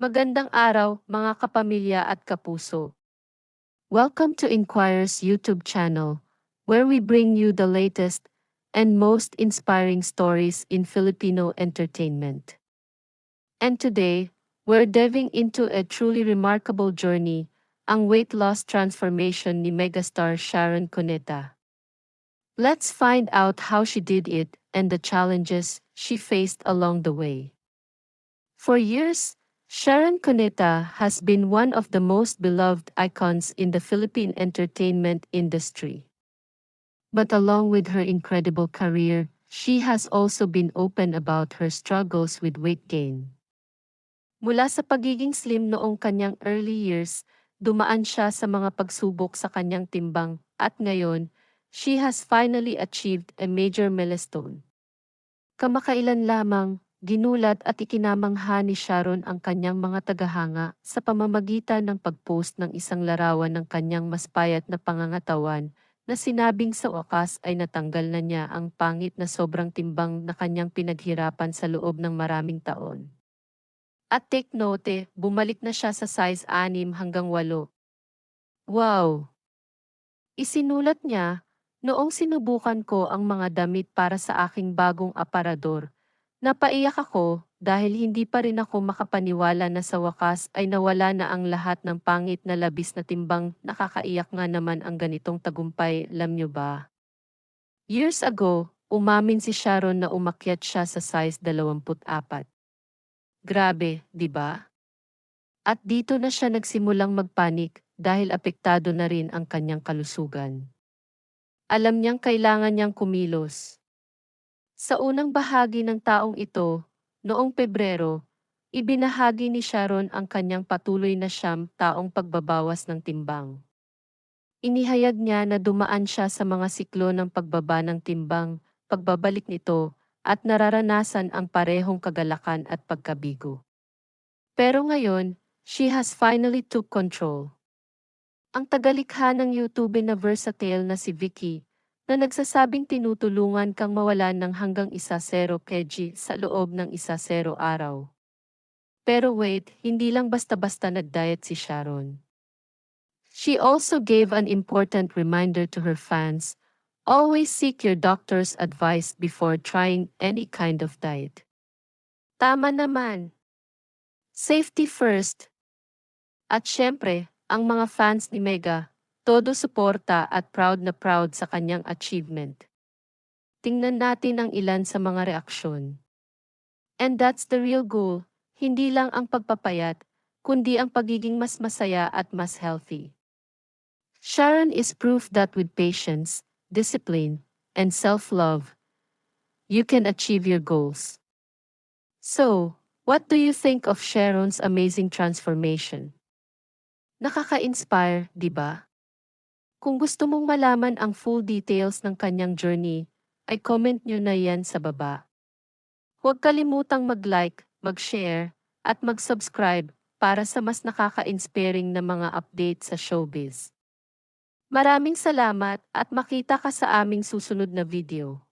Magandang araw, mga kapamilya at kapuso. Welcome to Inquire's YouTube channel, where we bring you the latest and most inspiring stories in Filipino entertainment. And today, we're diving into a truly remarkable journey, ang weight loss transformation ni megastar Sharon Cuneta. Let's find out how she did it and the challenges she faced along the way. For years, Sharon Cuneta has been one of the most beloved icons in the Philippine entertainment industry. But along with her incredible career, she has also been open about her struggles with weight gain. Mula sa pagiging slim noong kanyang early years, dumaan siya sa mga pagsubok sa kanyang timbang, at ngayon, she has finally achieved a major milestone. Kamakailan lamang, ginulat at ikinamangha ni Sharon ang kanyang mga tagahanga sa pamamagitan ng pagpost ng isang larawan ng kanyang mas payat na pangangatawan na sinabing sa wakas ay natanggal na niya ang pangit na sobrang timbang na kanyang pinaghirapan sa loob ng maraming taon. At take note, bumalik na siya sa size 6 hanggang 8. Wow! Isinulat niya, Noong sinubukan ko ang mga damit para sa aking bagong aparador, napaiyak ako dahil hindi pa rin ako makapaniwala na sa wakas ay nawala na ang lahat ng pangit na labis na timbang nakakaiyak nga naman ang ganitong tagumpay, alam niyo ba? Years ago, umamin si Sharon na umakyat siya sa size 24. Grabe, di ba? At dito na siya nagsimulang magpanik dahil apektado na rin ang kanyang kalusugan. Alam niyang kailangan niyang kumilos. Sa unang bahagi ng taong ito, noong Pebrero, ibinahagi ni Sharon ang kanyang patuloy na siyam taong pagbabawas ng timbang. Inihayag niya na dumaan siya sa mga siklo ng pagbaba ng timbang, pagbabalik nito, at nararanasan ang parehong kagalakan at pagkabigo. Pero ngayon, she has finally took control. Ang tagalikha ng YouTube na versatile na si Vicky, na nagsasabing tinutulungan kang mawalan ng hanggang isa zero kg sa loob ng isa zero araw. Pero wait, hindi lang basta-basta nag-diet si Sharon. She also gave an important reminder to her fans, always seek your doctor's advice before trying any kind of diet. Tama naman. Safety first. At syempre, ang mga fans ni Mega, todo suporta at proud na proud sa kanyang achievement. Tingnan natin ang ilan sa mga reaksyon. And that's the real goal, hindi lang ang pagpapayat, kundi ang pagiging mas masaya at mas healthy. Sharon is proof that with patience, discipline, and self-love, you can achieve your goals. So, what do you think of Sharon's amazing transformation? Nakaka-inspire, di ba? Kung gusto mong malaman ang full details ng kanyang journey, ay comment nyo na yan sa baba. Huwag kalimutang mag-like, mag-share, at mag-subscribe para sa mas nakaka-inspiring na mga update sa showbiz. Maraming salamat at makita ka sa aming susunod na video.